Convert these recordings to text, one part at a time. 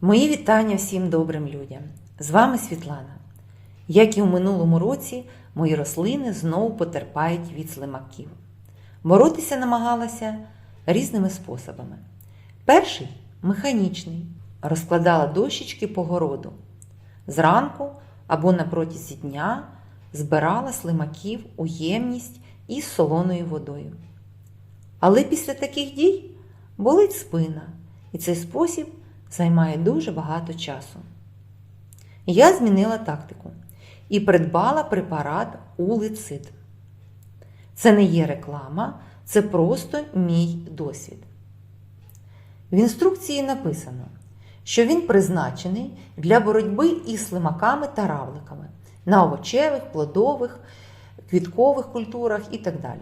Мої вітання всім добрим людям. З вами Світлана. Як і у минулому році, мої рослини знову потерпають від слимаків. Боротися намагалася різними способами. Перший механічний. Розкладала дощечки по городу. Зранку або на протязі дня збирала слимаків у ємність із солоною водою. Але після таких дій болить спина, і цей спосіб займає дуже багато часу. Я змінила тактику і придбала препарат улицид. Це не є реклама, це просто мій досвід. В інструкції написано, що він призначений для боротьби із слимаками та равликами на овочевих, плодових, квіткових культурах і так далі.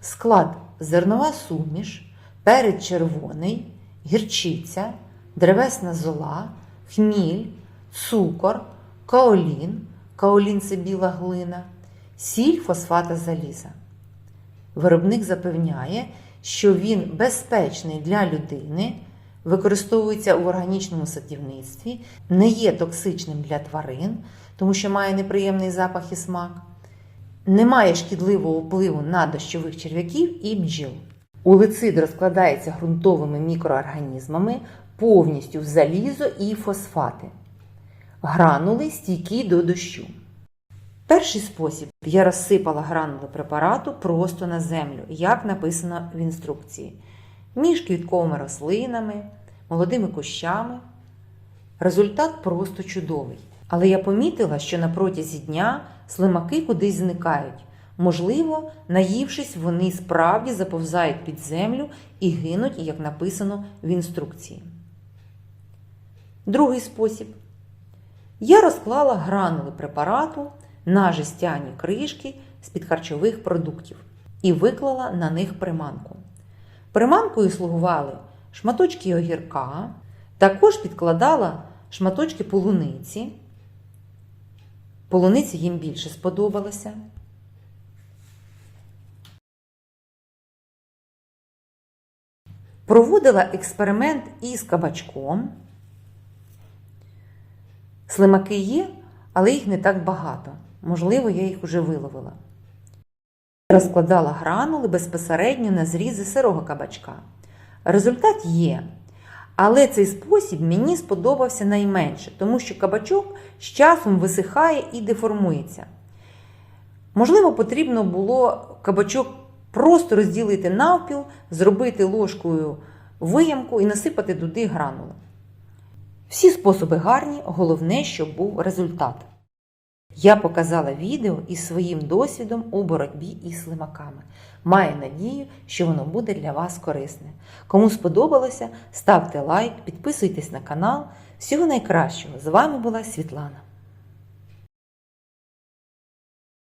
Склад зернова суміш, перець червоний, гірчиця, древесна зола, хміль, цукор, каолін, каолін це біла глина, сіль фосфата заліза. Виробник запевняє, що він безпечний для людини, використовується в органічному садівництві, не є токсичним для тварин, тому що має неприємний запах і смак, не має шкідливого впливу на дощових черв'яків і бджіл. Улицид розкладається ґрунтовими мікроорганізмами повністю в залізо і фосфати. Гранули стійкі до дощу. Перший спосіб я розсипала гранули препарату просто на землю, як написано в інструкції, між квітковими рослинами, молодими кущами. Результат просто чудовий. Але я помітила, що на протязі дня слимаки кудись зникають. Можливо, наївшись, вони справді заповзають під землю і гинуть, як написано в інструкції. Другий спосіб. Я розклала гранули препарату на жестяні кришки з-під харчових продуктів і виклала на них приманку. Приманкою слугували шматочки огірка, також підкладала шматочки полуниці. Полуниця їм більше сподобалася. Проводила експеримент із кабачком. Слимаки є, але їх не так багато. Можливо, я їх уже виловила. Розкладала гранули безпосередньо на зрізи сирого кабачка. Результат є. Але цей спосіб мені сподобався найменше, тому що кабачок з часом висихає і деформується. Можливо, потрібно було кабачок просто розділити навпіл, зробити ложкою виямку і насипати туди гранули. Всі способи гарні, головне, щоб був результат. Я показала відео із своїм досвідом у боротьбі із слимаками. Маю надію, що воно буде для вас корисне. Кому сподобалося, ставте лайк, підписуйтесь на канал. Всього найкращого! З вами була Світлана.